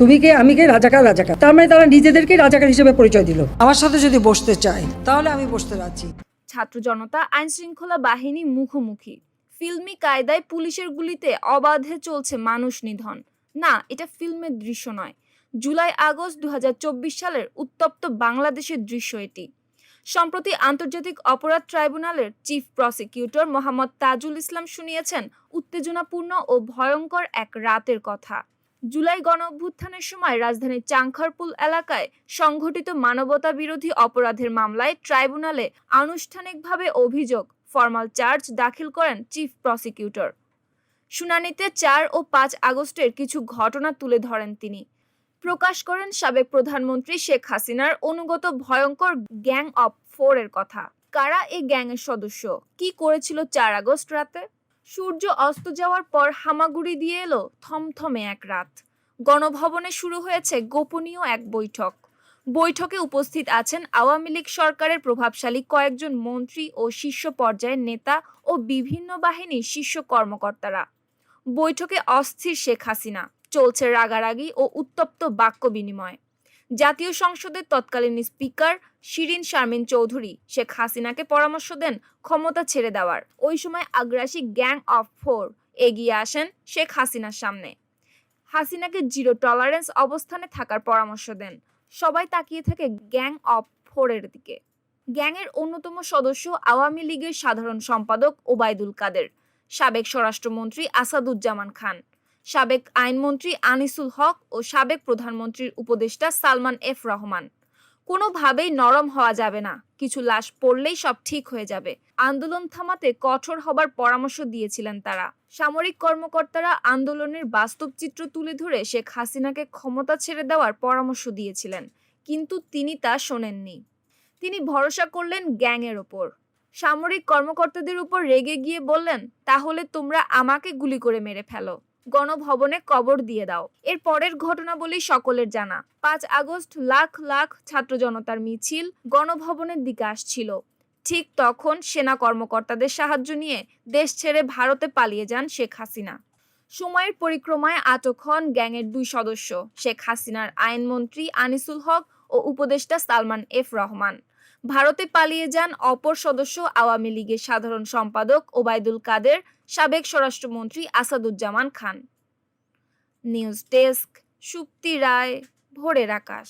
তুমি কে আমি কে রাজাকার রাজাকার। তার মানে তারা নিজেদেরকে রাজাকার হিসেবে পরিচয় দিল। আমার সাথে যদি বসতে চায়, তাহলে আমি বসতে রাজি। ছাত্র জনতা আইন শৃঙ্খলা বাহিনী মুখোমুখি। ফিল্মি কায়দায় পুলিশের গুলিতে অবাধে চলছে মানুষ নিধন। না, এটা ফিল্মের দৃশ্য নয়। জুলাই আগস্ট দু হাজার চব্বিশ সালের উত্তপ্ত বাংলাদেশের দৃশ্য এটি। সম্প্রতি আন্তর্জাতিক অপরাধ ট্রাইব্যুনালের চিফ প্রসিকিউটর মোহাম্মদ তাজুল ইসলাম শুনিয়েছেন, উত্তেজনাপূর্ণ ও ভয়ঙ্কর এক রাতের কথা। জুলাই গণ অভ্যুত্থানের সময় রাজধানীর চাংখারপুল এলাকায় সংঘটিত মানবতা বিরোধী অপরাধের মামলায় ট্রাইব্যুনালে আনুষ্ঠানিকভাবে অভিযোগ, ফরমাল চার্জ দাখিল করেন চিফ প্রসিকিউটর। শুনানিতে চার ও পাঁচ আগস্টের কিছু ঘটনা তুলে ধরেন তিনি। প্রকাশ করেন সাবেক প্রধানমন্ত্রী শেখ হাসিনার অনুগত ভয়ঙ্কর গ্যাং অফ ফোর এর কথা। কারা এই গ্যাংয়ের সদস্য? কি করেছিল চার আগস্ট রাতে? সূর্য অস্ত যাওয়ার পর হামাগুড়ি দিয়ে এলো থমথমে এক রাত। গণভবনে শুরু হয়েছে গোপনীয় এক বৈঠক। বৈঠকে উপস্থিত আছেন আওয়ামী লীগ সরকারের প্রভাবশালী কয়েকজন মন্ত্রী ও শীর্ষ পর্যায়ের নেতা ও বিভিন্ন বাহিনীর শীর্ষ কর্মকর্তারা। বৈঠকে অস্থির শেখ হাসিনা, চলছে রাগারাগি ও উত্তপ্ত বাক্য বিনিময়। জাতীয় সংসদের তৎকালীন স্পিকার শিরিন শারমিন চৌধুরী। শেখ হাসিনাকে পরামর্শ দেন ক্ষমতা ছেড়ে দেওয়ার। ওই সময় আগ্রাসী গ্যাং অফ ফোর এগিয়ে আসেন শেখ হাসিনার সামনে। হাসিনাকে জিরো টলারেন্স অবস্থানে থাকার পরামর্শ দেন। সবাই তাকিয়ে থাকে গ্যাং অফ ফোরের দিকে। গ্যাংয়ের অন্যতম সদস্য আওয়ামী লীগের সাধারণ সম্পাদক ওবায়দুল কাদের। সাবেক স্বরাষ্ট্রমন্ত্রী আসাদুজ্জামান খান। সাবেক আইনমন্ত্রী আনিসুল হক ও সাবেক প্রধানমন্ত্রীর উপদেষ্টা সালমান এফ রহমান। কোনোভাবেই নরম হওয়া যাবে না, কিছু লাশ পড়লেই সব ঠিক হয়ে যাবে। আন্দোলন থামাতে কঠোর হবার পরামর্শ দিয়েছিলেন তারা। সামরিক কর্মকর্তারা আন্দোলনের বাস্তব চিত্র তুলে ধরে শেখ হাসিনাকে ক্ষমতা ছেড়ে দেওয়ার পরামর্শ দিয়েছিলেন, কিন্তু তিনি তা শোনেননি। তিনি ভরসা করলেন গ্যাংয়ের ওপর। সামরিক কর্মকর্তাদের উপর রেগে গিয়ে বললেন, তাহলে তোমরা আমাকে গুলি করে মেরে ফেলো। গণভবনে কবর দিয়ে দাও। এর পরের ঘটনা ঘটনাবলী সকলের জানা। পাঁচ আগস্ট লাখ লাখ ছাত্র জনতার মিছিল গণভবনের দিকে আসছিল। ঠিক তখন সেনা কর্মকর্তাদের সাহায্য নিয়ে দেশ ছেড়ে ভারতে পালিয়ে যান শেখ হাসিনা। সময়ের পরিক্রমায় আটক হন গ্যাংয়ের দুই সদস্য, শেখ হাসিনার আইনমন্ত্রী আনিসুল হক ও উপদেষ্টা সালমান এফ রহমান। ভারতে পালিয়ে যান অপর সদস্য আওয়ামী লীগের সাধারণ সম্পাদক ওবায়দুল কাদের, সাবেক স্বরাষ্ট্রমন্ত্রী আসাদুজ্জামান খান। News desk, Supti Roy, Bhorer Akash.